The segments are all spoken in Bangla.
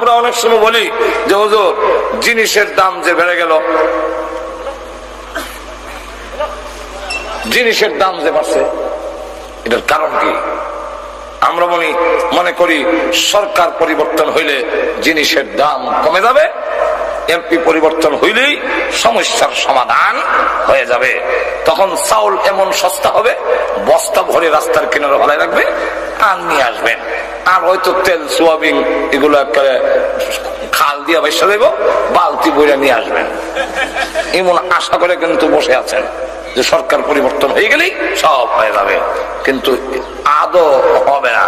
আমরা অনেক সময় বলি যে, হুজুর, জিনিসের দাম যে বেড়ে গেল, জিনিসের দাম যে বাড়ছে, এটার কারণ কি? আমরা মনে মনে করি সরকার পরিবর্তন হইলে জিনিসের দাম কমে যাবে, এমপি পরিবর্তন হইলেই সমস্যার সমাধান হয়ে যাবে। তখন চাউল এমন সস্তা হবে, বস্তা ভরে রাস্তার কিনারে ভালাই রাখবে, আর নিয়ে আসবেন। আর হয়তো তেল, সোয়াবিন এগুলো একেবারে খাল দিয়ে বেসে দেব, বালতি বইরা নিয়ে আসবেন। এমন আশা করে কিন্তু বসে আছেন যে সরকার পরিবর্তন হয়ে গেলেই সব হয়ে যাবে। কিন্তু আদৌ হবে না।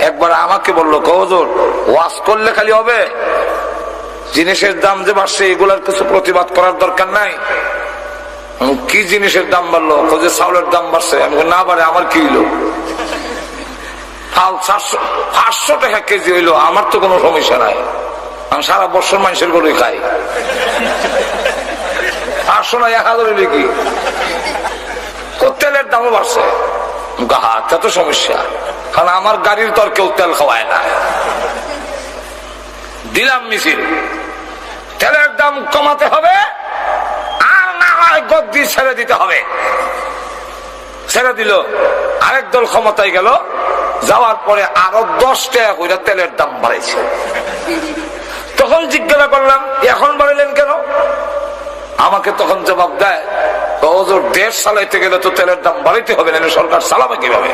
একবার আমাকে বলল কহজোর ওয়াশ করলে খালি হবে? জিনিসের দাম যে বাড়ছে, এগুলার কিছু প্রতিবাদ করার দরকার নাই। কি জিনিসের দাম বাড়লো? যে চাউলের দাম বাড়ছে। আমি না বাড়ে, আমার কি হইল? ফাল চারশো পাঁচশো টাকা কেজি হইল, আমার তো কোনো সমস্যা নাই। আমি সারা বছর মানুষের গরুই খাই। পাঁচশো না এক হাজার হইলে কি? তেলের দামও বাড়ছে। গাহা তো সমস্যা। কারণ আমার গাড়ির তো আর কেউ তেল খাওয়ায় না। দিলাম মিছিল। তেলের দাম কমাতে হবে। হয় গদ্দি ছেড়ে দিতে হবে। ছেড়ে দিল, আরেক দল ক্ষমতায় গেল, যাওয়ার পরে আরও দশ টাকা করে তেলের দাম বাড়াইছে। তখন জিজ্ঞাসা করলাম, এখন বাড়াইলেন কেন? আমাকে তখন জবাব দেয় ওজোর দেশ চালাইতে গেলে তো তেলের দাম বাড়াইতে হবে না সরকার চালাবে কীভাবে?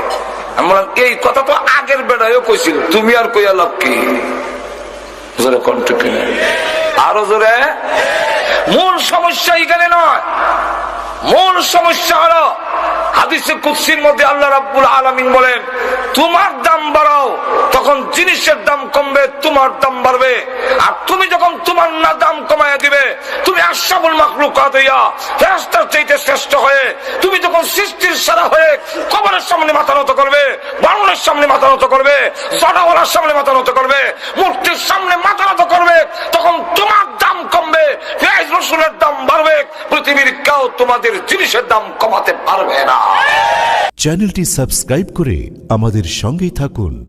আমি বললাম, এই কথা তো আগের বেড়াইও কইছিল, তুমি আর কইয়া লাভ কি? জোরে কণ্ঠ কিনে আরও জোরে মূল সমস্যা এখানে নয়। মূল সমস্যা হলো হাদিসে কুৎসির মধ্যে আল্লাহ বলেন, তোমার দাম বাড়াও, তখন জিনিসের দাম কমবে, তোমার দাম বাড়বে। আর তুমি যখন তোমার না দাম দিবে, তুমি আশাবুল মাকলুক হইয়া ফেরেশতার চাইতে শ্রেষ্ঠ হয়ে, তুমি যখন সৃষ্টির সারা হয়ে কবরের সামনে মাথা নত করবে বারুণের সামনে মাথা নত করবে, জটাওয়ালার সামনে মাথা নত করবে, মূর্তির সামনে মাথা নত করবে রসুনের দাম বাড়বে, পৃথিবীর কেউ তোমাদের জিনিসের দাম কমাতে পারবে না। চ্যানেলটি সাবস্ক্রাইব করে আমাদের সঙ্গেই থাকুন।